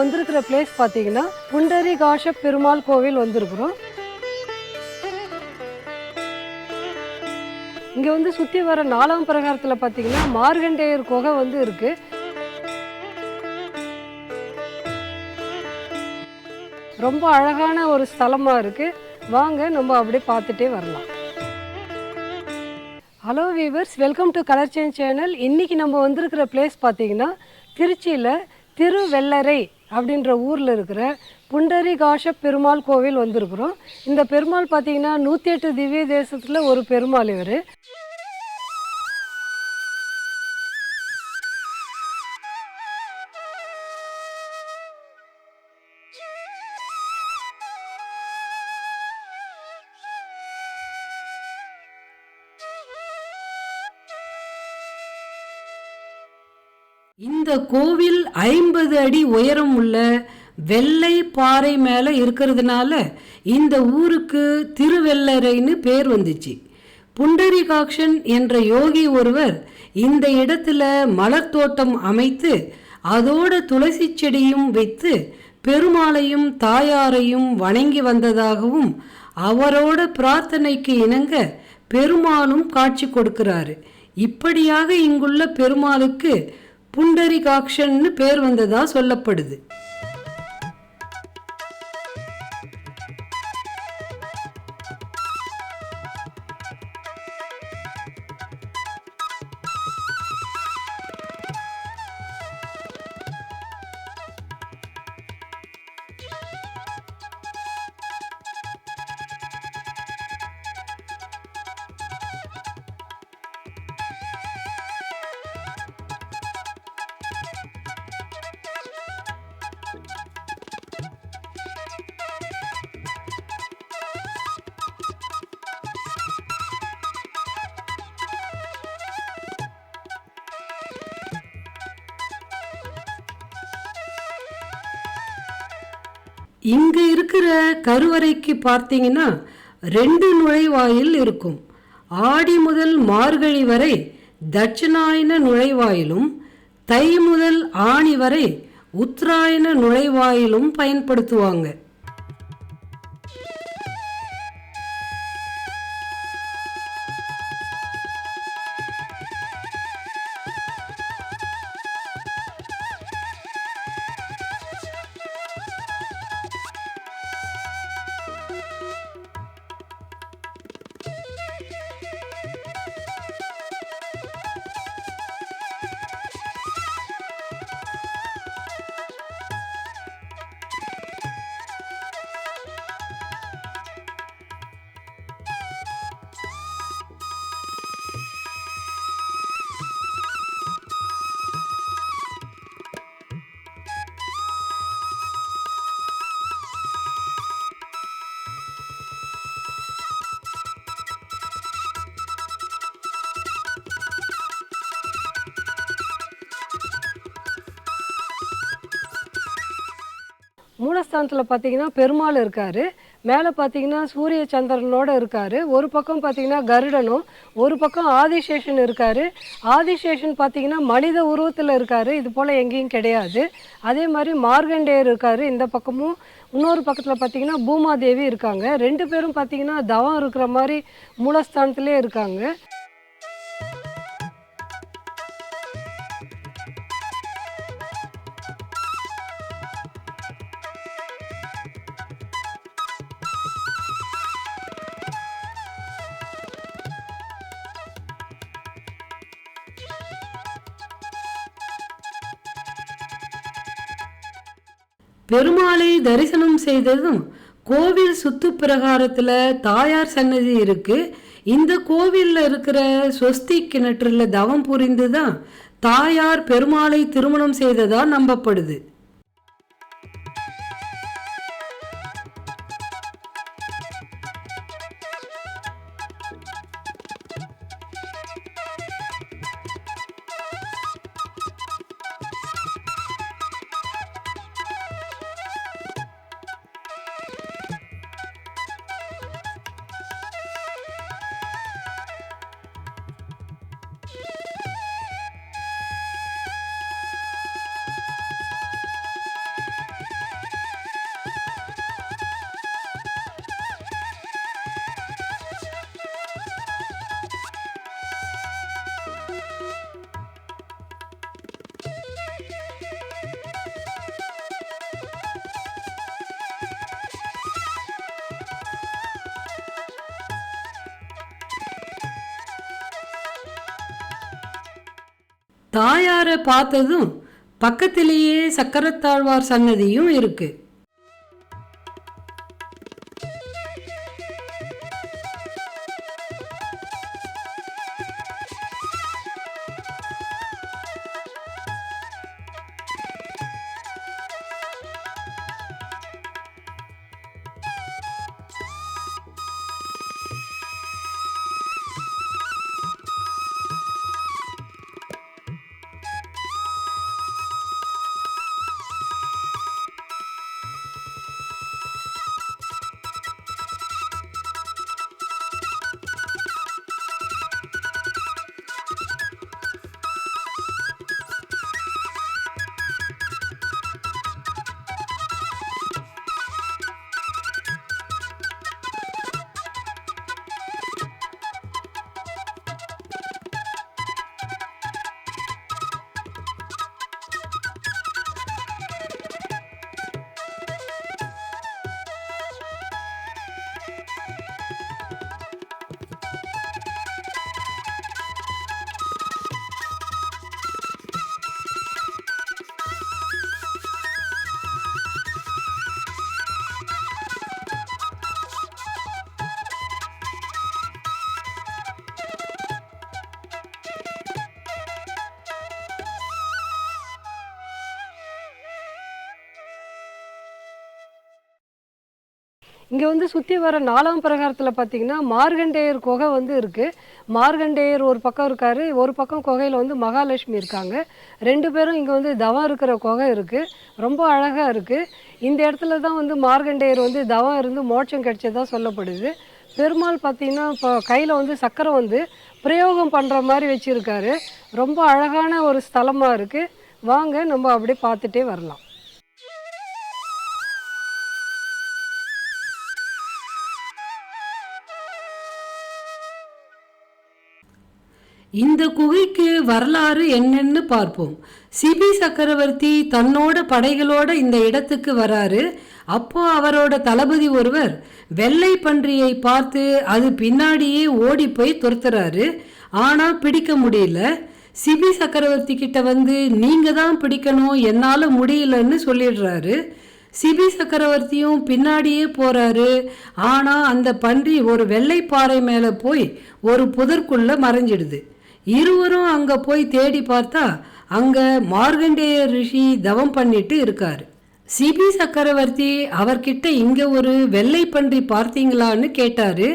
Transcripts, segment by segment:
வந்திருக்கிற பிளேஸ் பார்த்தீங்கன்னா புண்டரி காஷ பெருமாள் கோவில் வந்திருக்கிறோம். இங்கே வந்து சுற்றி வர நாலாம் பிரகாரத்தில் பார்த்தீங்கன்னா மார்கண்டேயர் குகை வந்து இருக்கு. ரொம்ப அழகான ஒரு ஸ்தலமாக இருக்கு. வாங்க நம்ம அப்படியே பார்த்துட்டே வரலாம். Hello viewers welcome to colour change channel இன்றைக்கி நம்ம வந்திருக்கிற பிளேஸ் பார்த்தீங்கன்னா திருச்சியில் திருவெள்ளரை அப்படின்ற ஊரில் இருக்கிற புண்டரி காஷ பெருமாள் கோவில் வந்திருக்கிறோம். இந்த பெருமாள் பார்த்தீங்கன்னா நூற்றி எட்டு திவ்ய தேசத்தில் ஒரு பெருமாள் இவர். இந்த கோவில் ஐம்பது அடி உயரம் உள்ள வெள்ளை பாறை மேலே இருக்கிறதுனால இந்த ஊருக்கு திருவெள்ளரைன்னு பேர் வந்துச்சு. புண்டரிகாக்ஷன் என்ற யோகி ஒருவர் இந்த இடத்துல மலர் தோட்டம் அமைத்து அதோட துளசி செடியும் வைத்து பெருமாளையும் தாயாரையும் வணங்கி வந்ததாகவும் அவரோட பிரார்த்தனைக்கு இணங்க பெருமாளும் காட்சி கொடுக்கிறாரு. இப்படியாக இங்குள்ள பெருமாளுக்கு புண்டரிகாக்ஷன்னு பேர் வந்ததாக சொல்லப்படுது. இங்க இருக்கிற கருவறைக்கு பார்த்தீங்கன்னா ரெண்டு நுழைவாயில் இருக்கும். ஆடி முதல் மார்கழி வரை தட்சிணாயன நுழைவாயிலும் தை முதல் ஆணி வரை உத்தராயண நுழைவாயிலும் பயன்படுத்துவாங்க. மூலஸ்தானத்தில் பார்த்தீங்கன்னா பெருமாள் இருக்காரு. மேலே பார்த்தீங்கன்னா சூரிய சந்திரனோட இருக்காரு. ஒரு பக்கம் பார்த்தீங்கன்னா கருடனும் ஒரு பக்கம் ஆதிசேஷன் இருக்காரு. ஆதிசேஷன் பார்த்தீங்கன்னா மனித உருவத்தில் இருக்காரு. இது போல் எங்கேயும் கிடையாது. அதே மாதிரி மார்கண்டேயர் இருக்காரு. இந்த பக்கமும் இன்னொரு பக்கத்தில் பார்த்தீங்கன்னா பூமாதேவி இருக்காங்க. ரெண்டு பேரும் பார்த்தீங்கன்னா தவம் இருக்கிற மாதிரி மூலஸ்தானத்திலே இருக்காங்க. பெருமாளை தரிசனம் செய்ததும் கோவில் சுத்து பிரகாரத்தில் தாயார் சன்னதி இருக்கு. இந்த கோவிலில் இருக்கிற சொஸ்தி கிணற்றில் தவம் புரிந்து தான் தாயார் பெருமாளை திருமணம் செய்ததாக நம்பப்படுது. தாயாரை பார்த்ததும் பக்கத்திலேயே சக்கரத்தாழ்வார் சன்னதியும் இருக்குது இங்கே வந்து சுற்றி வர நாலாம் பிரகாரத்தில் பார்த்தீங்கன்னா மார்கண்டேயர் குகை வந்து இருக்குது மார்கண்டேயர் ஒரு பக்கம் இருக்கார் ஒரு பக்கம் குகையில் வந்து மகாலட்சுமி இருக்காங்க. ரெண்டு பேரும் இங்கே வந்து தவம் இருக்கிற குகை இருக்குது ரொம்ப அழகாக இருக்குது இந்த இடத்துல தான் வந்து மார்கண்டேயர் வந்து தவம் இருந்து மோட்சம் கிடைச்சதாக சொல்லப்படுது. பெருமாள் பார்த்தீங்கன்னா இப்போ கையில் வந்து சக்கரை வந்து பிரயோகம் பண்ணுற மாதிரி வச்சுருக்காரு. ரொம்ப அழகான ஒரு ஸ்தலமாக இருக்குது வாங்க நம்ம அப்படியே பார்த்துட்டே வரலாம். இந்த குகைக்கு வரலாறு என்னன்னு பார்ப்போம். சிபி சக்கரவர்த்தி தன்னோட படைகளோட இந்த இடத்துக்கு வராரு. அப்போ அவரோட தளபதி ஒருவர் வெள்ளை பன்றியை பார்த்து அது பின்னாடியே ஓடி போய் துரத்துறாரு. ஆனால் பிடிக்க முடியல. சிபி சக்கரவர்த்தி கிட்ட வந்து நீங்க தான் பிடிக்கணும் என்னால் முடியலன்னு சொல்லிடுறாரு. சிபி சக்கரவர்த்தியும் பின்னாடியே போறாரு. ஆனா அந்த பன்றி ஒரு வெள்ளைப்பாறை மேல போய் ஒரு புதற்குள்ள மறைஞ்சிடுது. இருவரும் அங்கே போய் தேடி பார்த்தா அங்கே மார்கண்டேய ரிஷி தவம் பண்ணிட்டு இருக்கார். சிபி சக்கரவர்த்தி அவர்கிட்ட இங்கே ஒரு வெள்ளை பன்றி பார்த்தீங்களான்னு கேட்டார்.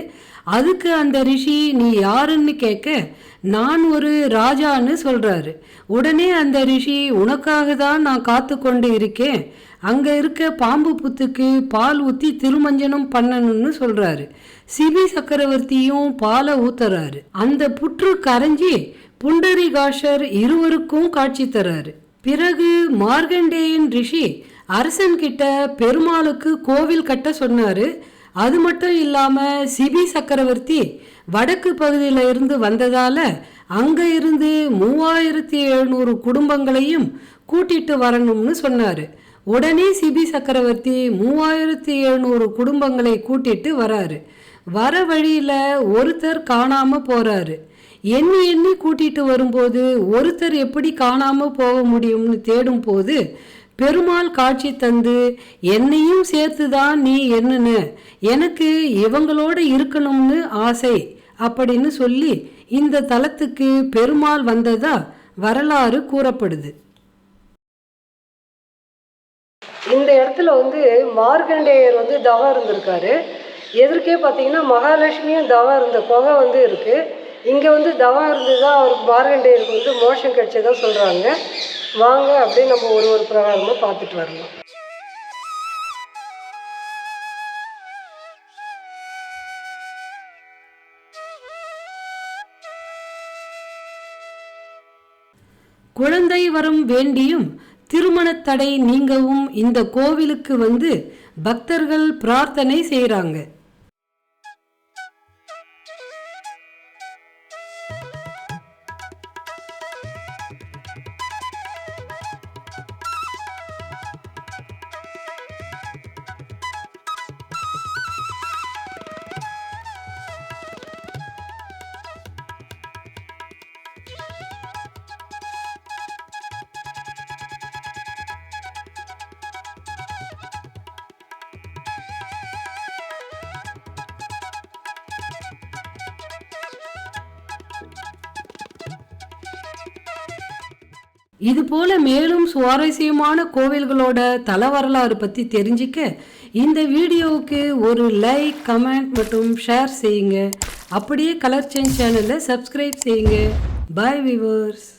அதுக்கு அந்த ரிஷி நீ யாருன்னு கேட்க நான் ஒரு ராஜான்னு சொல்கிறாரு உடனே அந்த ரிஷி உனக்காக தான் நான் காத்து கொண்டு இருக்கேன். அங்கே இருக்க பாம்பு புத்துக்கு பால் ஊற்றி திருமஞ்சனம் பண்ணணும்னு சொல்கிறாரு சிபி சக்கரவர்த்தியும் பாலை ஊத்துறாரு. அந்த புற்று கரைஞ்சி புண்டரிகாஷர் இருவருக்கும் காட்சி தராரு. பிறகு மார்கண்டேயன் ரிஷி அரசன் கிட்ட பெருமாளுக்கு கோவில் கட்ட சொன்னாரு. அது மட்டும் இல்லாமல் சிபி சக்கரவர்த்தி வடக்கு பகுதியில் இருந்து வந்ததால் அங்கே இருந்து மூவாயிரத்தி எழுநூறு குடும்பங்களையும் கூட்டிட்டு வரணும்னு சொன்னார். உடனே சிபி சக்கரவர்த்தி மூவாயிரத்தி எழுநூறு குடும்பங்களை கூட்டிட்டு வராரு. வர வழியில் ஒருத்தர் காணாமல் போகிறாரு எண்ணி எண்ணி கூட்டிட்டு வரும்போது ஒருத்தர் எப்படி காணாமல் போக முடியும்னு தேடும் போது பெருமாள் காட்சி தந்து என்னையும் சேர்த்து தான் நீ என்னன்னு எனக்கு இவங்களோட இருக்கணும்னு ஆசை அப்படின்னு சொல்லி இந்த தலத்துக்கு பெருமாள் வந்ததா வரலாறு கூறப்படுது. இந்த இடத்துல வந்து மார்கண்டேயர் வந்து தவா இருந்திருக்காரு. எதிர்க்கே பார்த்தீங்கன்னா மகாலட்சுமியும் தவா இருந்த குகை வந்து இருக்குது இங்கே வந்து தவா இருந்து தான் அவருக்கு மார்கண்டேயருக்கு வந்து மோஷம் கிடைச்சதாக சொல்கிறாங்க வாங்க அப்படியே நம்ம ஒரு ஒரு பிரகாரமாக பார்த்துட்டு வரலாம். குழந்தை வரம் வேண்டியும் திருமண தடை நீங்கவும் இந்த கோவிலுக்கு வந்து பக்தர்கள் பிரார்த்தனை செய்கிறாங்க இது போல மேலும் சுவாரஸ்யமான கோவில்களோட தல வரலாறு பற்றி தெரிஞ்சுக்க இந்த வீடியோவுக்கு ஒரு லைக் கமெண்ட் மற்றும் ஷேர் செய்யுங்க. அப்படியே கலர் சேஞ்ச் சேனலை சப்ஸ்கிரைப் செய்யுங்க. பாய் விவர்ஸ்